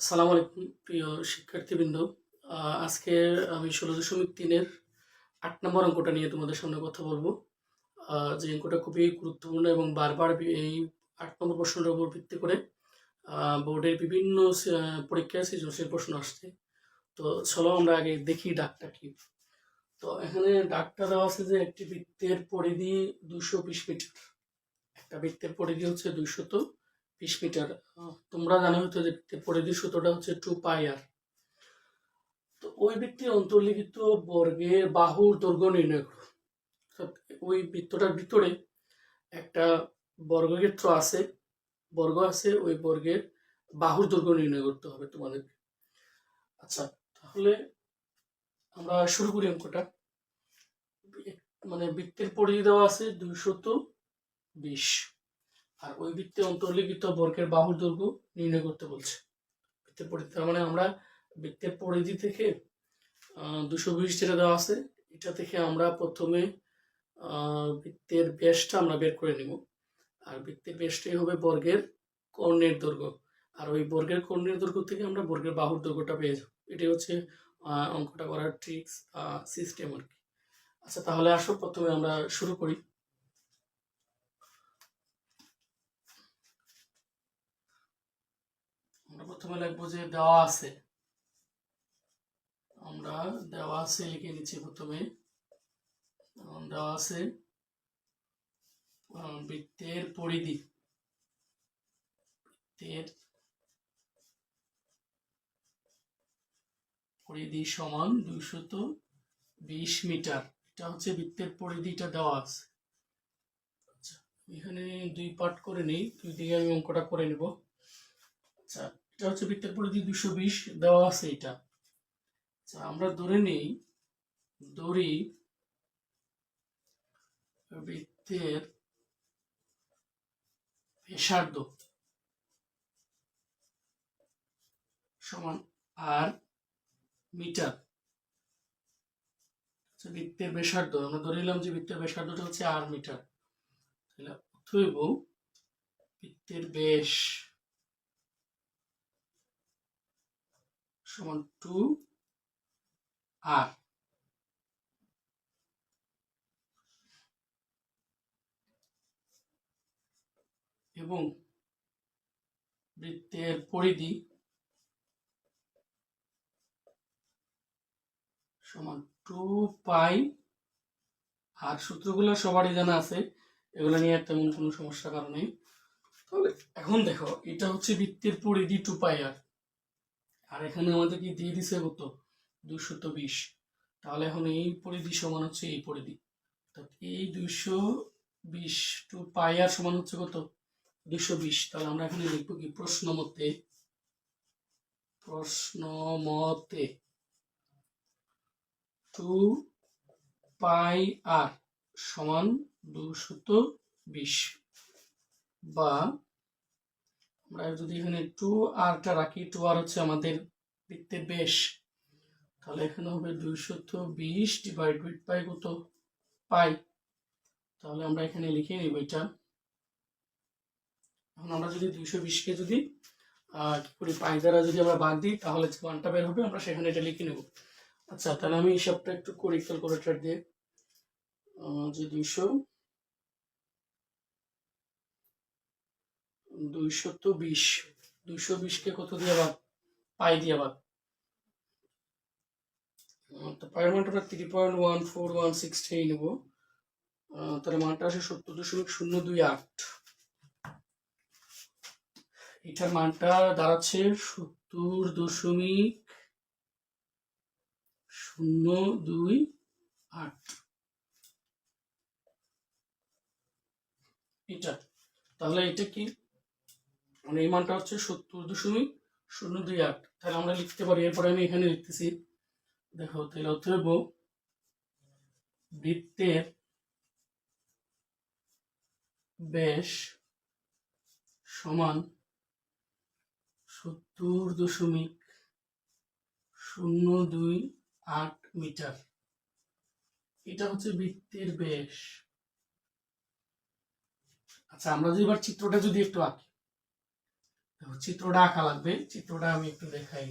আসসালামু আলাইকুম, প্রিয় শিক্ষার্থীবৃন্দ। আজকে আমি ষোলো দশমিক তিনের আট নম্বর অঙ্কটা নিয়ে তোমাদের সামনে কথা বলব। যে অঙ্কটা খুবই গুরুত্বপূর্ণ এবং বারবার এই আট নম্বর প্রশ্নটার উপর ভিত্তি করে বোর্ডের বিভিন্ন পরীক্ষায় সৃজনশীল প্রশ্ন আসছে। তো চলো আমরা আগে দেখি ডাকটা কি। তো এখানে ডাকটা দেওয়া আছে যে একটি বৃত্তের পরিধি দুশো বিশ মিটার। একটা বৃত্তের পরিধি হচ্ছে দুইশত বিশ মিটার তোমরা জানো হয়তো বৃত্তের পরিধি সূত্রটা হচ্ছে টু পাই আর তো ওই বৃত্তের অন্তর্লিখিত বর্গের বাহুর দৈর্ঘ্য নির্ণয় করো। ওই বৃত্তটার ভিতরে একটা বর্গক্ষেত্র আছে, বর্গ আছে, ওই বর্গের বাহুর দৈর্ঘ্য নির্ণয় করতে হবে তোমাদেরকে। আচ্ছা তাহলে আমরা শুরু করি অঙ্কটা। মানে বৃত্তের পরিধি দেওয়া আছে দুইশত বিশ। আর ওই বৃত্তে অন্তর্লিখিত বর্গের বাহুর দৈর্ঘ্য নির্ণয় করতে বলছে। বৃত্তের পরিধি, তার মানে আমরা বৃত্তের পরিধি থেকে দুশো বিশ যেটা দেওয়া আছে, এটা থেকে আমরা প্রথমে বৃত্তের ব্যাসটা আমরা বের করে নিব। আর বৃত্তের ব্যাসটাই হবে বর্গের কর্ণের দৈর্ঘ্য। আর ওই বর্গের কর্ণের দৈর্ঘ্য থেকে আমরা বর্গের বাহুর দৈর্ঘ্যটা পেয়ে যাব। এটাই হচ্ছে অঙ্কটা করার ট্রিক্স সিস্টেম আর কি। আচ্ছা তাহলে আসো, প্রথমে আমরা শুরু করি। প্রথমে লিখব যে দেওয়া আছে। আমরা দেওয়া আছে, লিখে নিচ্ছি প্রথমে। দেওয়া আছে বৃত্তের পরিধি। বৃত্তের পরিধি সমান দুইশত বিশ মিটার। এটা হচ্ছে বৃত্তের পরিধিটা দেওয়া আছে। আচ্ছা এখানে দুই পার্ট করে নিই। দুই দিকে আমি অঙ্কটা করে নেব। আচ্ছা এটা হচ্ছে বৃত্তের পরিধি দুশো বিশ দেওয়া আছে এটা। আচ্ছা আমরা ধরে নেই দড়ি বৃত্তের ব্যাসার্ধ সমান আর মিটার। আচ্ছা বৃত্তের ব্যাসার্ধ, আমরা ধরে নিলাম যে বৃত্তের ব্যাসার্ধটা হচ্ছে আর মিটার। তাহলে অতএব বৃত্তের ব্যাস সমান টু আর এবং বৃত্তের পরিধি সমান টু পাই আর সূত্রগুলো সবারই জানা আছে, এগুলো নিয়ে তেমন কোনো সমস্যা কারণ তাহলে এখন দেখো, এটা হচ্ছে বৃত্তের পরিধি টু পাই আর আর এখানে আমাদের কি দিয়ে দিছে কত দুশত বিশ। তাহলে এখন এই পরিধি সমান হচ্ছে এই পরিধি। এই দুইশো বিশ টু পাই আর সমান হচ্ছে কত? দুশো বিশ। তাহলে আমরা এখানে লিখব কি প্রশ্ন মতে প্রশ্ন মতে টু পাই আর সমান দুশত বিশ বা আমরা যদি এখানে টু আরটা রাখি টু আর হচ্ছে আমাদের বৃত্তের বেশ। তাহলে এখানে হবে দুইশত বিশ ডিভাইড উইথ পাই কত? পাই। তাহলে আমরা এখানে লিখে নিব এটা। এখন আমরা যদি দুইশো বিশকে যদি কি করি, পাই দ্বারা যদি আমরা বাদ দিই, তাহলে যে মানটা বের হবে, আমরা সেখানে এটা লিখে নেব। আচ্ছা তাহলে আমি হিসাবটা একটু করি ক্যালকুলেটর দিয়ে যে দুইশো দুইশত বিশ। দুইশো বিশকে কত দিয়ে বাদ? পাই দিয়ে বাদ। তো পায়ের মানটা three point one four one six three নেব। তাহলে মানটা আসে সত্তর দশমিক শূন্য দুই আট। এটার মানটা দাঁড়াচ্ছে সত্তর দশমিক শূন্য দুই আট। এটা। তাহলে এটা কি? মানে এই মানটা হচ্ছে সত্তর দশমিক শূন্য দুই আট। তাহলে আমরা লিখতে পারি, এরপরে আমি এখানে লিখতেছি। দেখো, তাহলে অতএব বৃত্তের ব্যাস সমান সত্তর দশমিক শূন্য দুই আট মিটার। এটা হচ্ছে বৃত্তের ব্যাস। আচ্ছা আমরা যদি এবার চিত্রটা যদি একটু আঁকি। চিত্রটা আঁকা লাগবে। চিত্রটা আমি একটু দেখাই।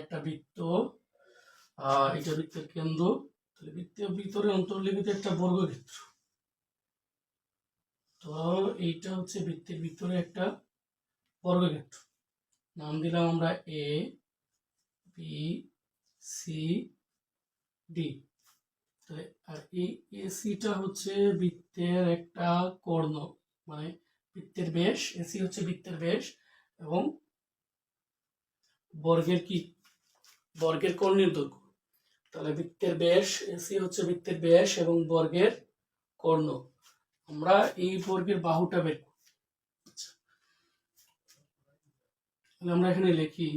একটা বৃত্ত। এটা বৃত্তের কেন্দ্র। তাহলে বৃত্তের ভিতরে অন্তর্লিখিত একটা বর্গক্ষেত্র। তো এইটা হচ্ছে বৃত্তের ভিতরে একটা বর্গক্ষেত্র। নাম দিলাম আমরা এ বি সি ডি আর এই এসিটা হচ্ছে বৃত্তের একটা কর্ণ। মানে বৃত্তের বেশ এসি হচ্ছে বৃত্তের বেশ, এবং বর্গের কি? বর্গের কর্ণের দৈর্ঘ্য তাহলে বৃত্তের বেশ এসি হচ্ছে বৃত্তের বেশ, এবং বর্গের কর্ণ। আমরা এই বর্গের বাহুটা বের আচ্ছা। তাহলে আমরা এখানে লিখি,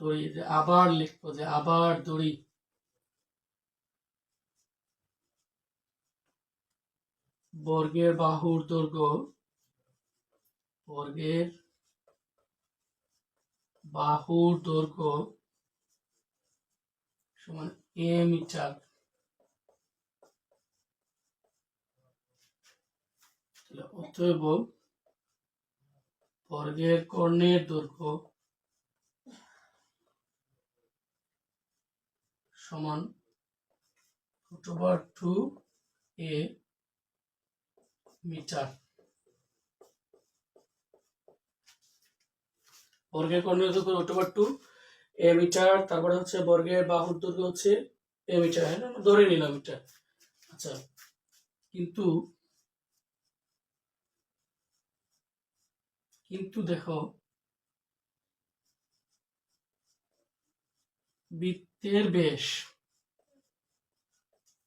দড়ি আবার লিখব, যে আবার দড়ি বর্গের বাহুর দৈর্ঘ্য। বর্গের বাহুর দৈর্ঘ্য সমান এ মিটার। অতএব বর্গের কর্ণের দৈর্ঘ্য সমান root over two a metre. বর্গের কর্ণের দৈর্ঘ্য root over two a metre, তারপরে হচ্ছে বর্গের বাহুর দৈর্ঘ্য হচ্ছে এ মিটার হ্যাঁ ধরে নিলাম এটা। আচ্ছা কিন্তু কিন্তু দেখো, বৃত্তের বেশ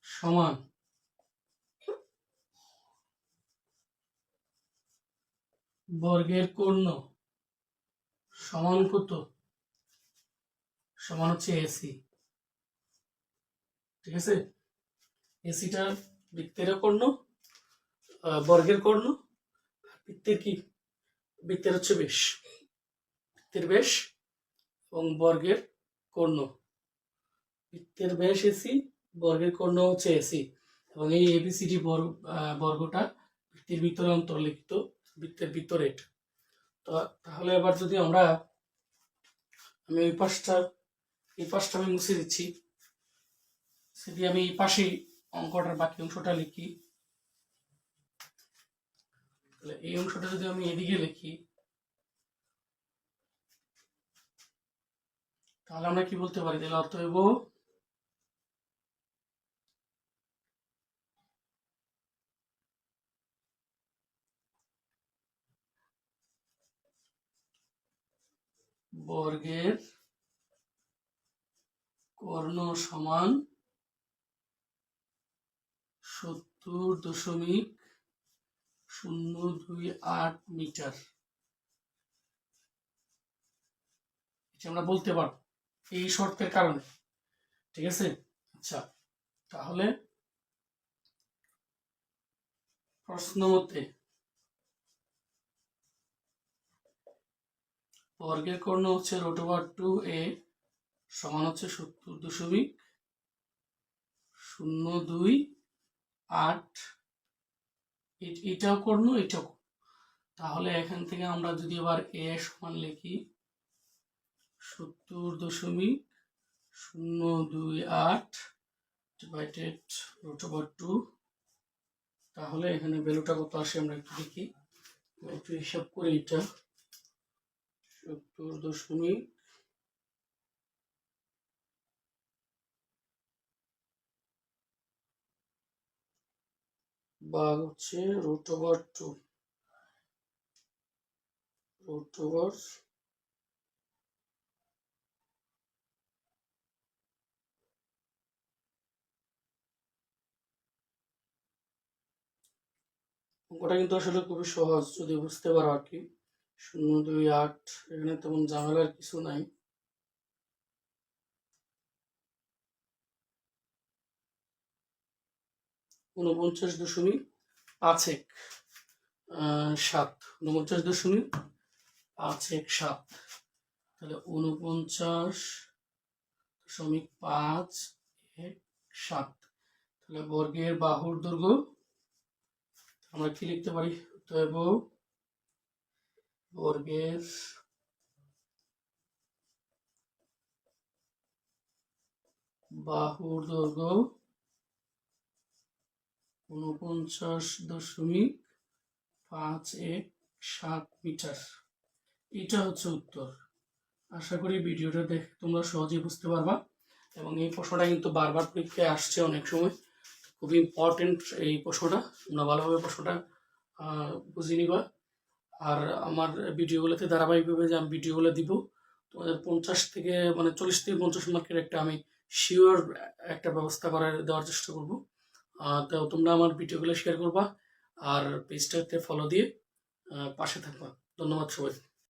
সমান বর্গের কর্ণ সমান কত? সমান হচ্ছে এসি ঠিক আছে? এসিটা বৃত্তের কর্ণ বর্গের কর্ণ বৃত্তের কি? বৃত্তের হচ্ছে বেশ। বৃত্তের বেশ এবং বর্গের কর্ণ বৃত্তের ব্যাস এসি বর্গের কর্ণ হচ্ছে এসি এবং এই এবিসিডি বর্গ বর্গটা বৃত্তের ভিতরে অন্তর্লিখিত। বৃত্তের ভিতরে এটা। তো তাহলে এবার যদি আমরা আমি ওই পাশটা, এই পাশটা আমি মুছে দিচ্ছি সেটি আমি এই পাশেই অঙ্কটার বাকি অংশটা লিখি, তাহলে এই অংশটা যদি আমি এদিকে লিখি, তাহলে আমরা কি বলতে পারি তাহলে অতএব বর্গের কর্ণ সমান সত্তর দশমিক শূন্য দুই আট মিটার। আমরা বলতে পারব এই শর্তের কারণে। ঠিক আছে? আচ্ছা তাহলে প্রশ্ন মতে বর্গের কর্ণ হচ্ছে রোট ওভার টু এ সমান হচ্ছে সত্তর দশমিক শূন্য দুই আট। এটাও কর্ণ এটাও। তাহলে এখান থেকে আমরা যদি আবার এ সমান লিখি, সত্তর দশমিক শূন্য দুই আট ডিভাইডেড রুট ওভার টু তাহলে এখানে ভ্যালুটা কত আসে আমরা একটু দেখি। একটু হিসাব করি এটা। সত্তর দশমিক ভাগ হচ্ছে রুট টু। রুট ওভার কিন্তু আসলে খুবই সহজ, যদি বুঝতে পারো আর কি। শূন্য, দুই, আট, এখানে তেমন ঝামেলার কিছু নাই। উনপঞ্চাশ দশমিক পাঁচ এক সাত। উনপঞ্চাশ দশমিক পাঁচ এক সাত। তাহলে উনপঞ্চাশ দশমিক পাঁচ এক সাত। তাহলে বর্গের বাহুর দৈর্ঘ্য আমরা কি লিখতে পারি? অতএব বর্গের বাহুর দৈর্ঘ্য উনপঞ্চাশ দশমিক পাঁচ এক সাত মিটার। এটা হচ্ছে উত্তর। আশা করি ভিডিওটা দেখে তোমরা সহজেই বুঝতে পারবা। এবং এই প্রশ্নটা কিন্তু বারবার পরীক্ষায় আসছে অনেক সময়। খুব ইম্পর্টেন্ট এই প্রশ্নটা। তোমরা ভালোভাবে প্রশ্নটা বুঝে নিবা। আর আমার ভিডিওগুলোতে ধারাবাহিকভাবে যে আমি ভিডিওগুলো দিব, তোমাদের পঞ্চাশ থেকে মানে চল্লিশ থেকে পঞ্চাশ মার্কের একটা আমি শিওর একটা ব্যবস্থা করার দেওয়ার চেষ্টা করব। তো তোমরা আমার ভিডিওগুলো শেয়ার করবা আর পেজটাতে ফলো দিয়ে পাশে থাকবা। ধন্যবাদ সবাই